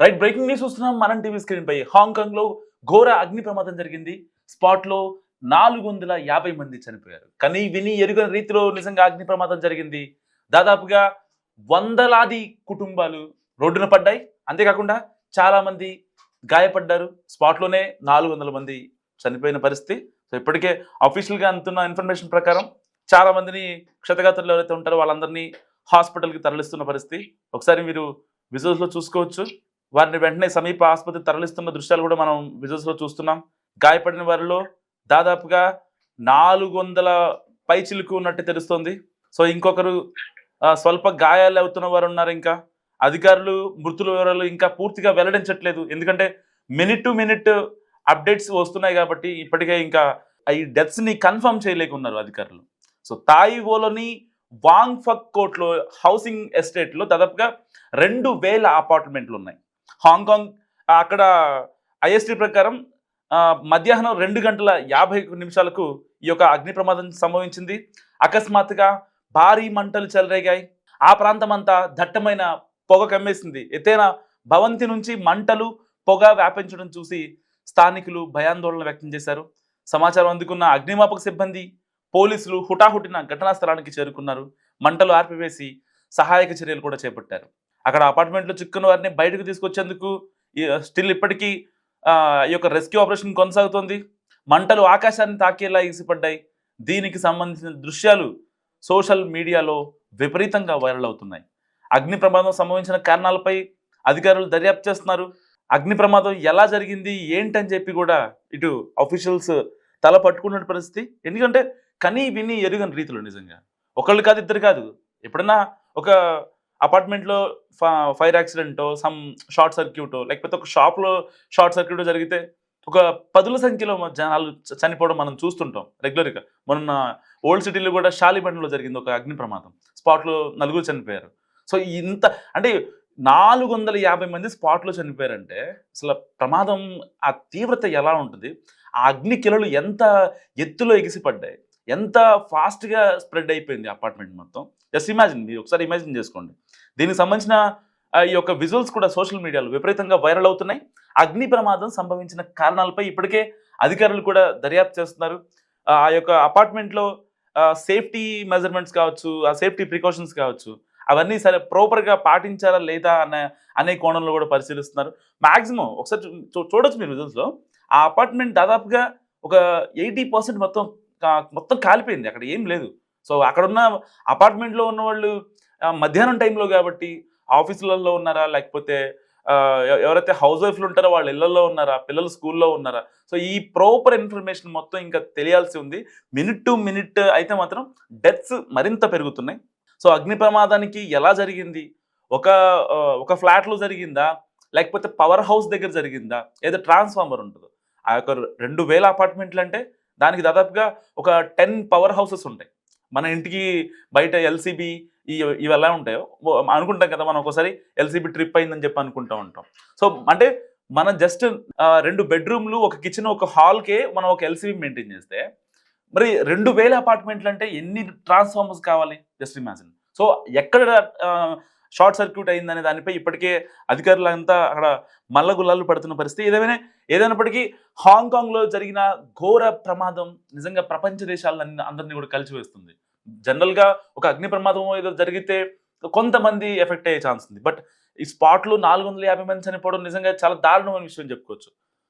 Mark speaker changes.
Speaker 1: Right breaking news చూస్తున్నాం. మనం TV screen పై హాంకాంగ్లో ఘోర అగ్ని ప్రమాదం జరిగింది. స్పాట్లో నాలుగు వందల యాభై మంది చనిపోయారు. కానీ విని ఎరుగని రీతిలో నిజంగా అగ్ని ప్రమాదం జరిగింది. దాదాపుగా వందలాది కుటుంబాలు రోడ్డున పడ్డాయి. అంతేకాకుండా చాలా మంది గాయపడ్డారు. స్పాట్లోనే నాలుగు వందల మంది చనిపోయిన పరిస్థితి. సో ఇప్పటికే అఫీషియల్గా అందుతున్న ఇన్ఫర్మేషన్ ప్రకారం చాలా మందిని క్షతగాత్రులు ఎవరైతే ఉంటారో వాళ్ళందరినీ హాస్పిటల్కి తరలిస్తున్న పరిస్థితి. ఒకసారి మీరు విజువల్స్లో చూసుకోవచ్చు. వారిని వెంటనే సమీప ఆసుపత్రి తరలిస్తున్న దృశ్యాలు కూడా మనం విజువల్స్లో చూస్తున్నాం. గాయపడిన వారిలో దాదాపుగా నాలుగు వందల పైచిలుకు ఉన్నట్టు తెలుస్తోంది. సో ఇంకొకరు స్వల్ప గాయాలు అవుతున్న వారు ఉన్నారు ఇంకా. అధికారులు మృతుల వివరాలు ఇంకా పూర్తిగా వెల్లడించట్లేదు. ఎందుకంటే మినిట్ టు మినిట్ అప్డేట్స్ వస్తున్నాయి కాబట్టి ఇప్పటికే ఇంకా ఈ డెత్స్ని కన్ఫర్మ్ చేయలేకున్నారు అధికారులు. సో తాయివోలోని వాంగ్ఫక్ కోట్లో హౌసింగ్ ఎస్టేట్లో దాదాపుగా రెండు వేల అపార్ట్మెంట్లు ఉన్నాయి. హాంకాంగ్ అక్కడ ఐఎస్టీ ప్రకారం మధ్యాహ్నం రెండు గంటల యాభై నిమిషాలకు ఈ యొక్క అగ్ని ప్రమాదం సంభవించింది. అకస్మాత్తుగా భారీ మంటలు చెలరేగాయి. ఆ ప్రాంతమంతా దట్టమైన పొగ కమ్మేసింది. ఎత్తైన భవంతి నుంచి మంటలు పొగ వ్యాపించడం చూసి స్థానికులు భయాందోళన వ్యక్తం చేశారు. సమాచారం అందుకున్న అగ్నిమాపక సిబ్బంది పోలీసులు హుటాహుటిన ఘటనా స్థలానికి చేరుకున్నారు. మంటలు ఆర్పివేసి సహాయక చర్యలు కూడా చేపట్టారు. అక్కడ అపార్ట్మెంట్లో చిక్కున్న వారిని బయటకు తీసుకొచ్చేందుకు స్టిల్ ఇప్పటికీ ఈ యొక్క రెస్క్యూ ఆపరేషన్ కొనసాగుతోంది. మంటలు ఆకాశాన్ని తాకేలా ఎగిసిపడ్డాయి దీనికి సంబంధించిన దృశ్యాలు సోషల్ మీడియాలో విపరీతంగా వైరల్ అవుతున్నాయి. అగ్ని ప్రమాదం సంభవించిన కారణాలపై అధికారులు దర్యాప్తు చేస్తున్నారు. అగ్ని ప్రమాదం ఎలా జరిగింది ఏంటని చెప్పి కూడా ఇటు అఫీషియల్స్ తల పట్టుకున్న పరిస్థితి. ఎందుకంటే కనీ విని ఎరుగని రీతిలో నిజంగా. ఒకళ్ళు కాదు ఇద్దరు కాదు. ఎప్పుడన్నా ఒక అపార్ట్మెంట్లో ఫైర్ యాక్సిడెంటో సమ్ షార్ట్ సర్క్యూటో లేకపోతే ఒక షాప్లో షార్ట్ సర్క్యూటో జరిగితే ఒక పదుల సంఖ్యలో జనాలు చనిపోవడం మనం చూస్తుంటాం రెగ్యులర్గా. మొన్న ఓల్డ్ సిటీలో కూడా షాలిబండ్లో జరిగింది ఒక అగ్ని ప్రమాదం. స్పాట్లో నలుగురు చనిపోయారు. సో ఇంత అంటే నాలుగు వందల యాభై మంది స్పాట్లో చనిపోయారంటే అసలు ప్రమాదం ఆ తీవ్రత ఎలా ఉంటుంది? ఆ అగ్ని కిలలు ఎంత ఎత్తులో ఎగిసిపడ్డాయి? ఎంత ఫాస్ట్గా స్ప్రెడ్ అయిపోయింది అపార్ట్మెంట్ మొత్తం? జస్ట్ ఇమాజిన్ మీరు ఒకసారి ఇమాజిన్ చేసుకోండి. దీనికి సంబంధించిన ఆ, ఈ యొక్క విజువల్స్ కూడా సోషల్ మీడియాలో విపరీతంగా వైరల్ అవుతున్నాయి. అగ్ని ప్రమాదం సంభవించిన కారణాలపై ఇప్పటికే అధికారులు కూడా దర్యాప్తు చేస్తున్నారు. ఆ యొక్క అపార్ట్మెంట్లో సేఫ్టీ మెజర్మెంట్స్ కావచ్చు ఆ సేఫ్టీ ప్రికాషన్స్ కావచ్చు అవన్నీ సరే ప్రాపర్గా పాటించారా లేదా అనే అనే కోణంలో కూడా పరిశీలిస్తున్నారు. మ్యాక్సిమం ఒకసారి చూ- చూ- చూడొచ్చు మీరు విజువల్స్లో ఆ అపార్ట్మెంట్ దాదాపుగా ఒక ఎయిటీ పర్సెంట్ మొత్తం మొత్తం కాలిపోయింది. అక్కడ ఏం లేదు. సో అక్కడున్న అపార్ట్మెంట్లో ఉన్న వాళ్ళు మధ్యాహ్నం టైంలో కాబట్టి ఆఫీసులలో ఉన్నారా? లేకపోతే ఎవరైతే హౌస్ వైఫ్లు ఉంటారో వాళ్ళ ఇళ్ళలో ఉన్నారా? పిల్లలు స్కూల్లో ఉన్నారా? సో ఈ ప్రాపర్ ఇన్ఫర్మేషన్ మొత్తం ఇంకా తెలియాల్సి ఉంది. మినిట్ టు మినిట్ అయితే మాత్రం డెత్స్ మరింత పెరుగుతున్నాయి. సో అగ్ని ప్రమాదానికి ఎలా జరిగింది? ఒక ఒక ఫ్లాట్లో జరిగిందా? లేకపోతే పవర్ హౌస్ దగ్గర జరిగిందా? ఏదో ట్రాన్స్ఫార్మర్ ఉంటుందో. ఆ యొక్క రెండు వేల అపార్ట్మెంట్లు అంటే దానికి దాదాపుగా ఒక టెన్ పవర్ హౌసెస్ ఉంటాయి. మన ఇంటికి బయట ఎల్సిబి ఇవి ఎలా ఉంటాయో అనుకుంటాం కదా మనం ఒకసారి ఎల్సిబి ట్రిప్ అయిందని చెప్పి అనుకుంటా ఉంటాం. సో అంటే మనం జస్ట్ రెండు బెడ్రూమ్లు ఒక కిచెన్ ఒక హాల్కే మనం ఒక ఎల్సిబి మెయింటైన్ చేస్తే మరి రెండు వేల అపార్ట్మెంట్లు అంటే ఎన్ని ట్రాన్స్ఫార్మర్స్ కావాలి? Just imagine. సో ఎక్కడ షార్ట్ సర్క్యూట్ అయిందనే దానిపై ఇప్పటికే అధికారులంతా అక్కడ మల్లగుల్లాలు పడుతున్న పరిస్థితి. ఏదేమైనా ఏదైనప్పటికీ హాంకాంగ్లో జరిగిన ఘోర ప్రమాదం నిజంగా ప్రపంచ దేశాలన్నీ అందరినీ కూడా కలిసివేస్తుంది. జనరల్గా ఒక అగ్ని ప్రమాదం ఏదో జరిగితే కొంతమంది ఎఫెక్ట్ అయ్యే ఛాన్స్ ఉంది. బట్ ఈ స్పాట్లో నాలుగు వందల యాభై మంది చనిపోవడం నిజంగా చాలా దారుణమైన విషయం చెప్పుకోవచ్చు.